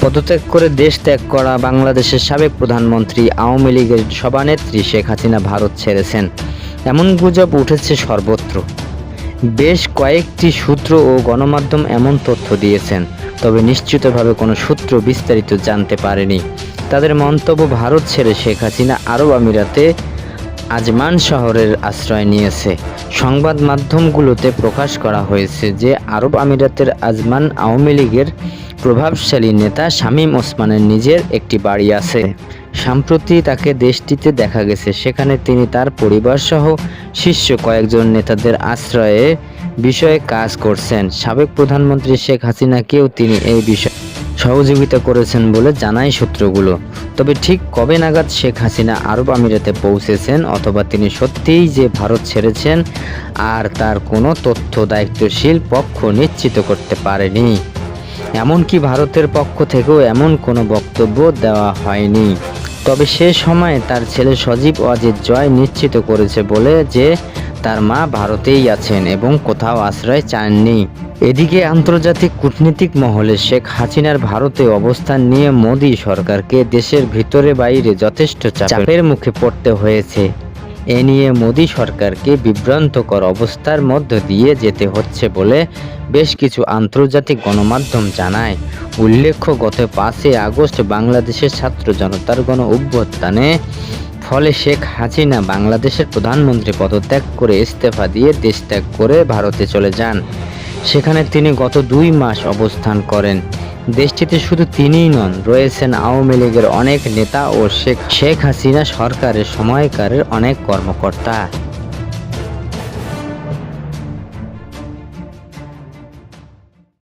পদত্যাগ করে দেশ ত্যাগ করা বাংলাদেশের সাবেক প্রধানমন্ত্রী আওয়ামী লীগের সভানেত্রী শেখ হাসিনা ভারত ছেড়েছেন। এমন গুজব উঠেছে সর্বত্র। বেশ কয়েকটি সূত্র ও গণমাধ্যম এমন তথ্য দিয়েছেন, তবে নিশ্চিতভাবে কোনো সূত্র বিস্তারিত জানতে পারেনি। তাদের মন্তব্য, ভারত ছেড়ে শেখ হাসিনা আরব আমিরাতে আজমান শহরের আশ্রয় নিয়েছে। সংবাদ মাধ্যমগুলোতে প্রকাশ করা হয়েছে যে, আরব আমিরাতের আজমান আওয়ামী লীগের প্রভাবশালী নেতা শামীম ওসমানের নিজের একটি বাড়ি আছে। সম্প্রতি তাকে দেশটিতে দেখা গেছে, সেখানে তিনি তার পরিবারসহ শীর্ষ কয়েকজন নেতাদের আশ্রয়ে বিষয়ে কাজ করছেন। সাবেক প্রধানমন্ত্রী শেখ হাসিনাকেও তিনি এই বিষয়ে সহযোগিতা করেছেন বলে জানায় সূত্রগুলো। তবে ঠিক কবে নাগাদ শেখ হাসিনা আরব আমিরাতে পৌঁছেছেন অথবা তিনি সত্যিই যে ভারত ছেড়েছেন আর তার কোনো তথ্য দায়িত্বশীল পক্ষ নিশ্চিত করতে পারেনি। এমনকি ভারতের পক্ষ থেকেও এমন কোনো বক্তব্য দেওয়া হয়নি। তবে সে সময় তার ছেলে সজীব অজিত জয় নিশ্চিত করেছে বলে যে তার মা ভারতেই আছেন এবং কোথাও আশ্রয় চাননি। এদিকে আন্তর্জাতিক কূটনীতিক মহলে শেখ হাসিনার ভারতে অবস্থান নিয়ে মোদী সরকারকে দেশের ভিতরে বাইরে যথেষ্ট চাপের মুখে পড়তে হয়েছে। এ নিয়ে মোদী সরকারকে বিভ্রান্তকর অবস্থার মধ্য দিয়ে যেতে হচ্ছে বলে বেশ কিছু আন্তর্জাতিক গণমাধ্যম জানায়। উল্লেখ্য, গত পাঁচই আগস্ট বাংলাদেশের ছাত্র জনতার গণ অভ্যুত্থানে ফলে শেখ হাসিনা বাংলাদেশের প্রধানমন্ত্রী পদত্যাগ করে ইস্তফা দিয়ে দেশ ত্যাগ করে ভারতে চলে যান। সেখানে তিনি গত দুই মাস অবস্থান করেন। দেশটিতে শুধু তিনিই নন, রয়েছেন আওয়ামী লীগের অনেক নেতা ও শেখ শেখ হাসিনা সরকারের সময়কারের অনেক কর্মকর্তা।